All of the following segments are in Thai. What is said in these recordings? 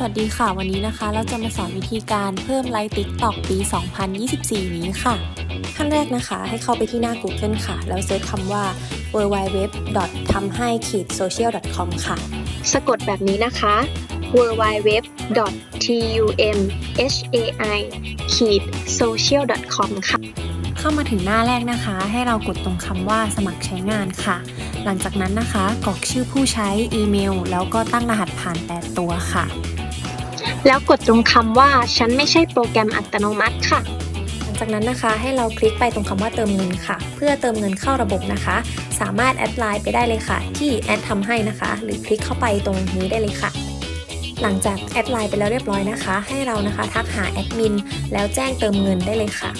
สวัสดีค่ะวันนี้นะคะ เราจะมาสอนวิธีการเพิ่มไลค์ TikTok ปี 2024 นี้ค่ะ ขั้นแรกนะคะให้เข้าไปที่หน้า Google ค่ะ แล้วเซิร์ชคำว่า www. ทำให้ social com ค่ะ สะกดแบบนี้นะคะ www.tumhai-social.com ค่ะ เข้ามาถึงหน้าแรกนะคะ ให้เรากดตรงคำว่าสมัครใช้งานค่ะ หลังจากนั้นนะคะกรอกชื่อผู้ใช้อีเมล แล้วก็ตั้งรหัสผ่าน 8 ตัวค่ะ แล้วกดตรงคำว่าฉันไม่ใช่โปรแกรมอัตโนมัติค่ะหลังจากนั้นนะคะให้เราคลิกไปตรงคำว่าเติมเงินค่ะ เพื่อเติมเงินเข้าระบบนะคะ สามารถแอดไลน์ไปได้เลยค่ะ ที่แอดทำให้นะคะ หรือคลิกเข้าไปตรงนี้ได้เลยค่ะ หลังจากแอดไลน์ไปแล้วเรียบร้อยนะคะ ให้เรานะคะทักหาแอดมินแล้วแจ้งเติมเงินได้เลยค่ะ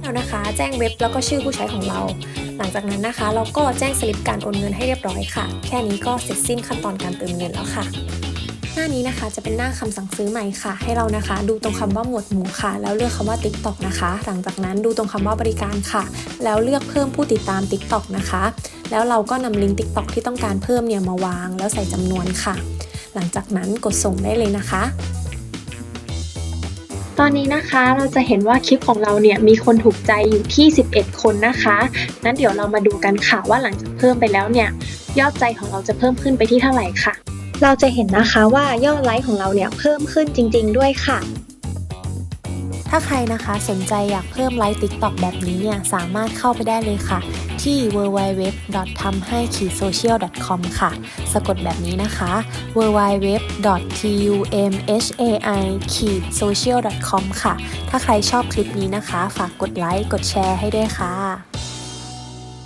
เรานะคะ แจ้งเว็บแล้วก็ชื่อผู้ใช้ของเรา หลังจากนั้นนะคะ เราก็แจ้งสลิปการโอนเงินให้เรียบร้อยค่ะ แค่นี้ก็เสร็จสิ้นขั้นตอนการเติมเงินแล้วค่ะ น้านี้นะคะจะเป็นหน้าคำสั่งซื้อใหม่ค่ะ ให้เรานะคะ ดูตรงคำว่าหมวดหมู่ค่ะ แล้วเลือกคำว่า TikTok นะคะ หลังจากนั้นดูตรงคำว่าบริการค่ะ แล้วเลือกเพิ่มผู้ติดตาม TikTok นะคะ แล้วเราก็นำลิงก์ TikTok ที่ต้องการเพิ่มเนี่ยมาวาง แล้วใส่จำนวนค่ะ หลังจากนั้นกดส่งได้เลยนะคะตอนนี้นะคะเราจะเห็นว่าคลิปของเราเนี่ยมีคนถูกใจอยู่ที่ 11 คนนะคะนั้นเดี๋ยวเรามาดูกันค่ะว่าหลังจากเพิ่มไปแล้วเนี่ยยอดใจของเราจะเพิ่มขึ้นไปที่เท่าไหร่ค่ะ เราจะเห็นนะคะว่ายอดไลค์ของเราเนี่ยเพิ่มขึ้นจริง ๆ ด้วยค่ะ ถ้าใครนะคะสนใจอยากเพิ่มไลค์ TikTok แบบนี้เนี่ยสามารถเข้าไปได้เลยค่ะ ที่ www. ทำให้ social com ค่ะ สะกดแบบนี้นะคะ www. tumhai social com ค่ะ ถ้าใครชอบคลิปนี้นะคะ ฝากกดไลค์ กดแชร์ให้ด้วยค่ะ